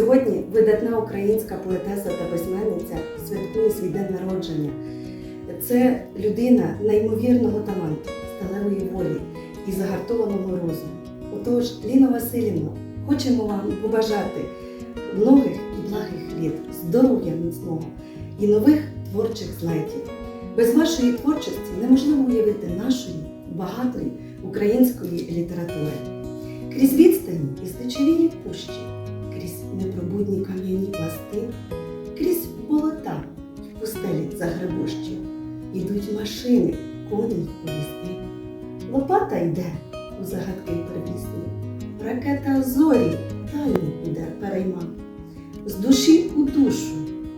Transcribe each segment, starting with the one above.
видатна українська поетеса та письменниця святкує свій день народження. Це людина неймовірного таланту, сталевої волі і загартованого розуму. Отож, Ліна Васильівна, хочемо вам побажати многих і благих літ, здоров'я міцного і нових творчих злетів. Без вашої творчості неможливо уявити нашої багатої української літератури. Крізь відстані і стечовії пущі, крізь непробудні кам'яні пласти, крізь болота й пустелі загребущі, ідуть машини, коні й поїзди. Лопата йде у загадки й первісні, ракета зорі тайну іде перейма. З душі у душу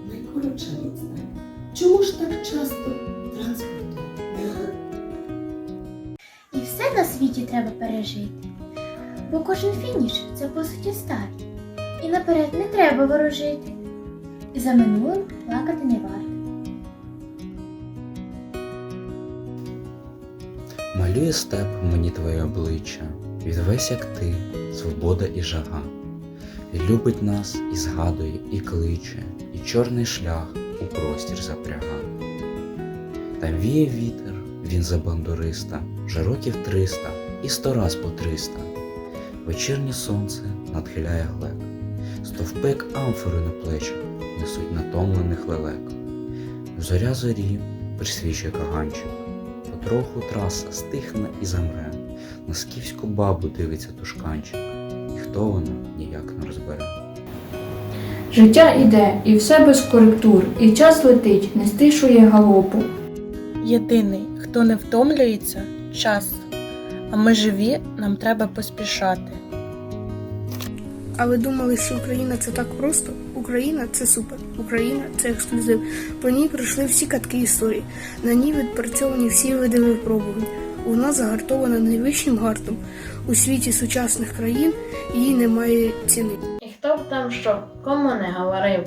найкоротша відстань. Чому ж так часто транспорту немає? І все на світі треба пережити. Бо кожен фініш це по суті старт. І наперед не треба ворожити. За минулим плакати не варто. Малює степ мені твоє обличчя, відвесь, як ти, свобода і жага. Любить нас, і згадує, і кличе, і чорний шлях у простір запряга. Там віє вітер, він за бандуриста, вже років триста і сто раз по триста. Вечірнє сонце надхиляє стовпик амфори на плечах несуть натомлених лелек. Зоря зорі присвічує каганчик, потроху траса стихне і замре. На скіфську бабу дивиться тушканчик, і хто вона ніяк не розбере. Життя іде, і все без коректур, і час летить, не стишує галопу. Єдиний, хто не втомлюється час. А ми живі, нам треба поспішати. А ви думали, що Україна це так просто? Україна це супер. Україна це ексклюзив. По ній пройшли всі катки історії. На ній відпрацьовані всі види випробувань. Вона загартована найвищим гартом. У світі сучасних країн їй немає ціни. І хто б там що, кому не говорив,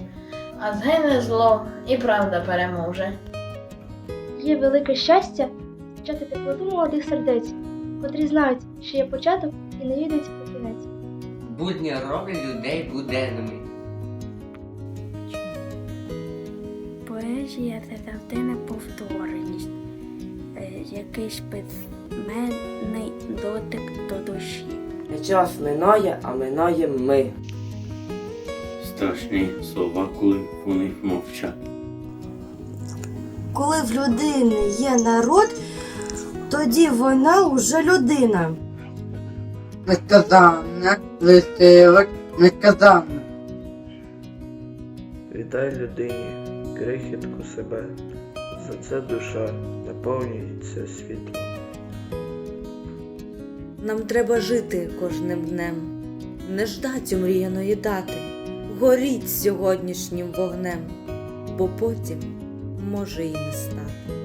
а згине зло і правда переможе. Є велике щастя зустрічати теплоту молодих сердець, котрі знають, що є початок і не відають про кінець. Будні роблять людей буденними. Поезія це завжди неповторність, е, якийсь письменний дотик до душі. Час минає, а минає ми. Страшні слова, коли вони мовчать. Коли в людини є народ, тоді вона уже людина. Несказанне, листивок, несказанне. Віддай людині крихітку себе, за це душа наповнюється світлом. Нам треба жити кожним днем, не ждать омріяної дати, горіть сьогоднішнім вогнем, бо потім може і не стати.